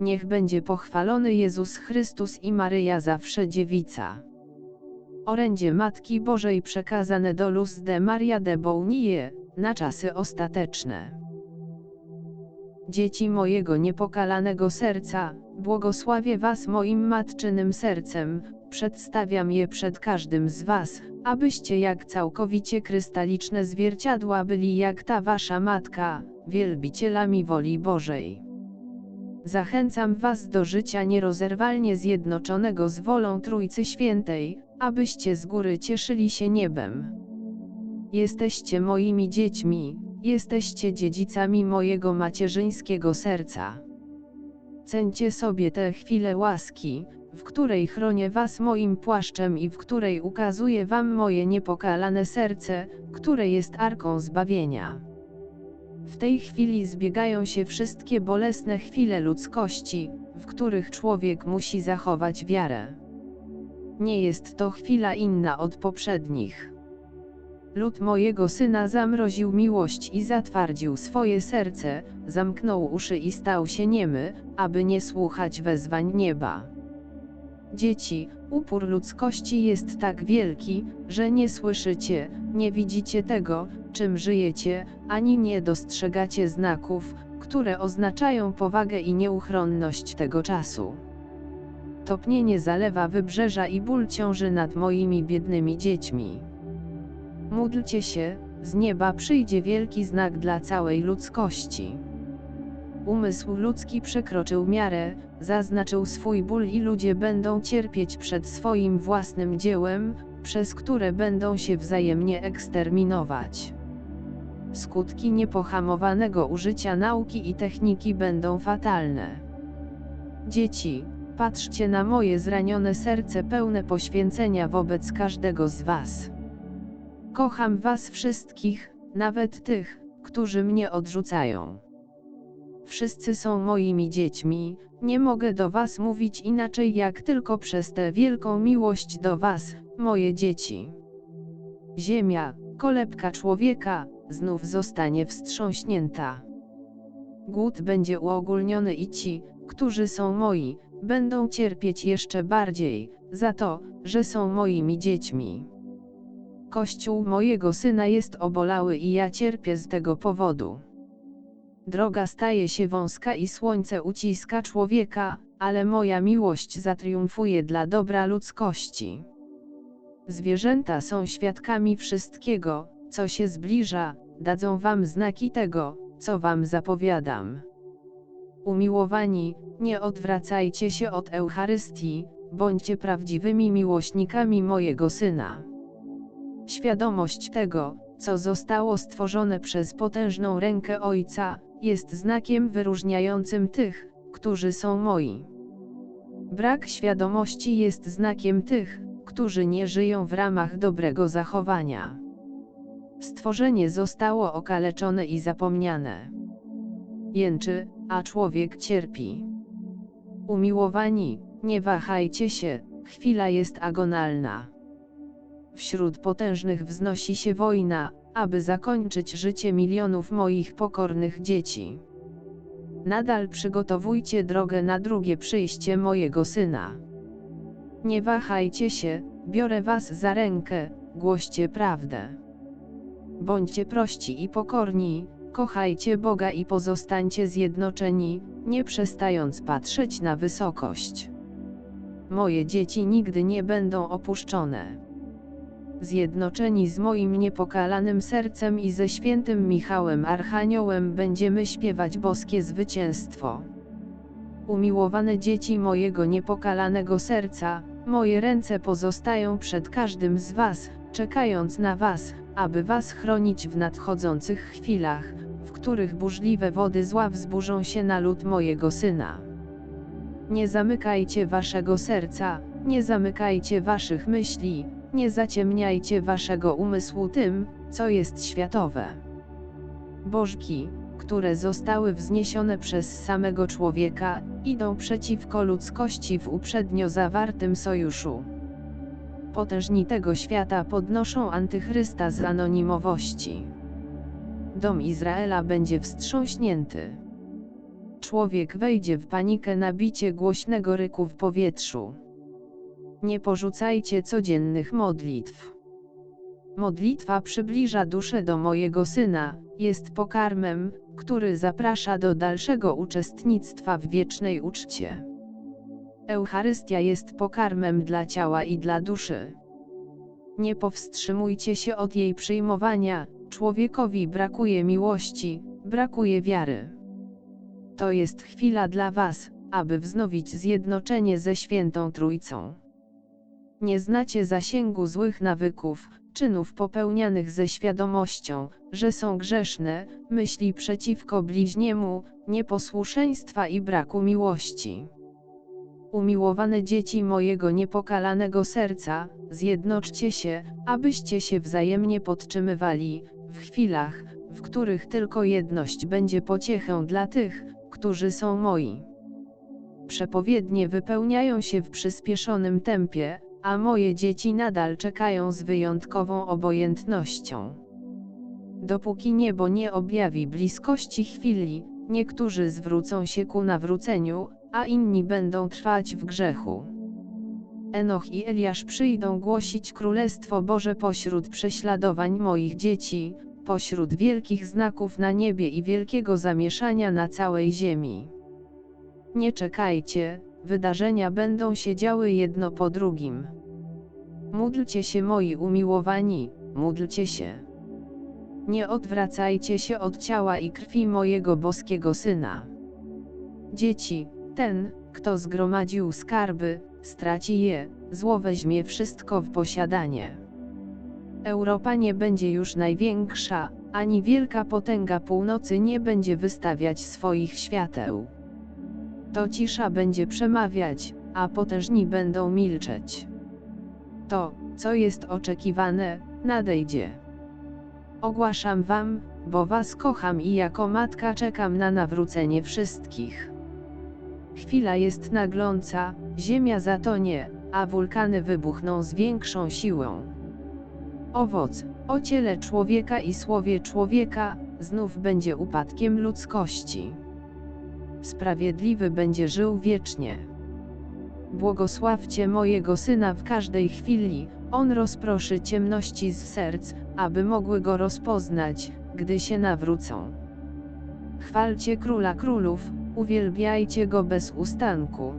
niech będzie pochwalony Jezus Chrystus i Maryja zawsze dziewica. Orędzie Matki Bożej przekazane do Luz de Maria de Bounille, na czasy ostateczne. Dzieci mojego niepokalanego serca, błogosławię Was moim matczynym sercem, przedstawiam je przed każdym z Was, abyście jak całkowicie krystaliczne zwierciadła byli jak ta Wasza Matka, wielbicielami woli Bożej. Zachęcam Was do życia nierozerwalnie zjednoczonego z wolą Trójcy Świętej, abyście z góry cieszyli się niebem. Jesteście moimi dziećmi, jesteście dziedzicami mojego macierzyńskiego serca. Cencie sobie tę chwilę łaski, w której chronię was moim płaszczem i w której ukazuję wam moje niepokalane serce, które jest arką zbawienia. W tej chwili zbiegają się wszystkie bolesne chwile ludzkości, w których człowiek musi zachować wiarę. Nie jest to chwila inna od poprzednich. Lud mojego syna zamroził miłość i zatwardził swoje serce, zamknął uszy i stał się niemy, aby nie słuchać wezwań nieba. Dzieci, upór ludzkości jest tak wielki, że nie słyszycie, nie widzicie tego, czym żyjecie, ani nie dostrzegacie znaków, które oznaczają powagę i nieuchronność tego czasu. Topnienie zalewa wybrzeża i ból ciąży nad moimi biednymi dziećmi. Módlcie się, z nieba przyjdzie wielki znak dla całej ludzkości. Umysł ludzki przekroczył miarę, zaznaczył swój ból i ludzie będą cierpieć przed swoim własnym dziełem, przez które będą się wzajemnie eksterminować. Skutki niepohamowanego użycia nauki i techniki będą fatalne. Dzieci, patrzcie na moje zranione serce pełne poświęcenia wobec każdego z Was. Kocham Was wszystkich, nawet tych, którzy mnie odrzucają. Wszyscy są moimi dziećmi, nie mogę do Was mówić inaczej jak tylko przez tę wielką miłość do Was, moje dzieci. Ziemia, kolebka człowieka, znów zostanie wstrząśnięta. Głód będzie uogólniony i ci, którzy są moi, będą cierpieć jeszcze bardziej, za to, że są moimi dziećmi. Kościół mojego syna jest obolały i ja cierpię z tego powodu. Droga staje się wąska i słońce uciska człowieka, ale moja miłość zatriumfuje dla dobra ludzkości. Zwierzęta są świadkami wszystkiego, co się zbliża, dadzą wam znaki tego, co wam zapowiadam. Umiłowani, nie odwracajcie się od Eucharystii, bądźcie prawdziwymi miłośnikami mojego Syna. Świadomość tego, co zostało stworzone przez potężną rękę Ojca, jest znakiem wyróżniającym tych, którzy są moi. Brak świadomości jest znakiem tych, którzy nie żyją w ramach dobrego zachowania. Stworzenie zostało okaleczone i zapomniane. Jęczy, a człowiek cierpi. Umiłowani, nie wahajcie się, chwila jest agonalna. Wśród potężnych wznosi się wojna, aby zakończyć życie milionów moich pokornych dzieci. Nadal przygotowujcie drogę na drugie przyjście mojego syna. Nie wahajcie się, biorę was za rękę, głoście prawdę. Bądźcie prości i pokorni, kochajcie Boga i pozostańcie zjednoczeni, nie przestając patrzeć na wysokość. Moje dzieci nigdy nie będą opuszczone zjednoczeni z moim niepokalanym sercem i ze świętym Michałem Archaniołem będziemy śpiewać boskie zwycięstwo. Umiłowane dzieci mojego niepokalanego serca, moje ręce pozostają przed każdym z Was, czekając na Was, aby Was chronić w nadchodzących chwilach, w których burzliwe wody zła wzburzą się na lud mojego Syna. Nie zamykajcie Waszego serca, nie zamykajcie Waszych myśli, nie zaciemniajcie waszego umysłu tym, co jest światowe. Bożki, które zostały wzniesione przez samego człowieka, idą przeciwko ludzkości w uprzednio zawartym sojuszu. Potężni tego świata podnoszą antychrysta z anonimowości. Dom Izraela będzie wstrząśnięty. człowiek wejdzie w panikę na bicie głośnego ryku w powietrzu. Nie porzucajcie codziennych modlitw. Modlitwa przybliża duszę do mojego syna, jest pokarmem, który zaprasza do dalszego uczestnictwa w wiecznej uczcie. Eucharystia jest pokarmem dla ciała i dla duszy. Nie powstrzymujcie się od jej przyjmowania, człowiekowi brakuje miłości, brakuje wiary. To jest chwila dla Was, aby wznowić zjednoczenie ze Świętą Trójcą. Nie znacie zasięgu złych nawyków, czynów popełnianych ze świadomością, że są grzeszne, myśli przeciwko bliźniemu, nieposłuszeństwa i braku miłości. Umiłowane dzieci mojego niepokalanego serca, zjednoczcie się, abyście się wzajemnie podtrzymywali, w chwilach, w których tylko jedność będzie pociechą dla tych, którzy są moi. Przepowiednie wypełniają się w przyspieszonym tempie, a moje dzieci nadal czekają z wyjątkową obojętnością. Dopóki niebo nie objawi bliskości chwili, niektórzy zwrócą się ku nawróceniu, a inni będą trwać w grzechu. Enoch i Eliasz przyjdą głosić Królestwo Boże pośród prześladowań moich dzieci, pośród wielkich znaków na niebie i wielkiego zamieszania na całej ziemi. Nie czekajcie, wydarzenia będą się działy jedno po drugim. Módlcie się moi umiłowani, módlcie się. Nie odwracajcie się od ciała i krwi mojego boskiego Syna. Dzieci, ten, kto zgromadził skarby, straci je, zło weźmie wszystko w posiadanie. Europa nie będzie już największa, ani wielka potęga północy nie będzie wystawiać swoich świateł. To cisza będzie przemawiać, a potężni będą milczeć. To, co jest oczekiwane, nadejdzie. Ogłaszam wam, bo was kocham i jako matka czekam na nawrócenie wszystkich. Chwila jest nagląca, ziemia zatonie, a wulkany wybuchną z większą siłą. Owoc, o ciele człowieka i słowie człowieka, znów będzie upadkiem ludzkości. Sprawiedliwy będzie żył wiecznie. Błogosławcie mojego syna w każdej chwili, on rozproszy ciemności z serc, aby mogły go rozpoznać, gdy się nawrócą. Chwalcie króla królów, uwielbiajcie go bez ustanku.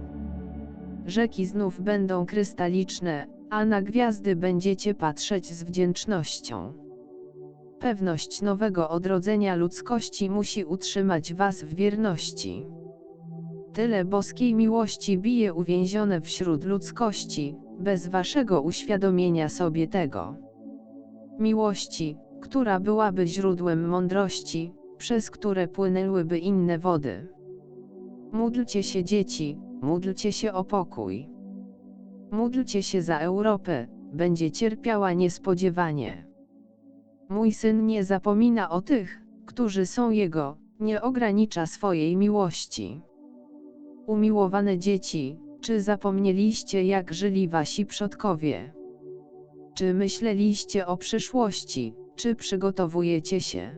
Rzeki znów będą krystaliczne, a na gwiazdy będziecie patrzeć z wdzięcznością. Pewność nowego odrodzenia ludzkości musi utrzymać was w wierności. Tyle boskiej miłości bije uwięzione wśród ludzkości, bez waszego uświadomienia sobie tego. Miłości, która byłaby źródłem mądrości, przez które płynęłyby inne wody. Módlcie się dzieci, módlcie się o pokój. Módlcie się za Europę, będzie cierpiała niespodziewanie. Mój syn nie zapomina o tych, którzy są jego, nie ogranicza swojej miłości. Umiłowane dzieci, czy zapomnieliście jak żyli wasi przodkowie? Czy myśleliście o przyszłości, czy przygotowujecie się?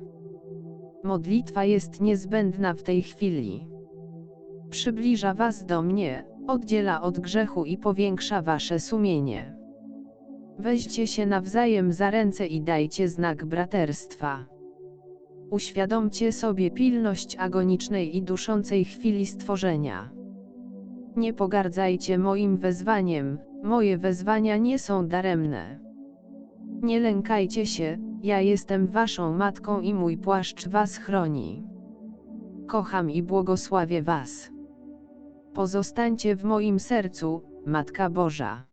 Modlitwa jest niezbędna w tej chwili. Przybliża was do mnie, oddziela od grzechu i powiększa wasze sumienie. Weźcie się nawzajem za ręce i dajcie znak braterstwa. Uświadomcie sobie pilność agonicznej i duszącej chwili stworzenia. Nie pogardzajcie moim wezwaniem, moje wezwania nie są daremne. Nie lękajcie się, ja jestem waszą matką i mój płaszcz was chroni. Kocham i błogosławię was. Pozostańcie w moim sercu, Matka Boża.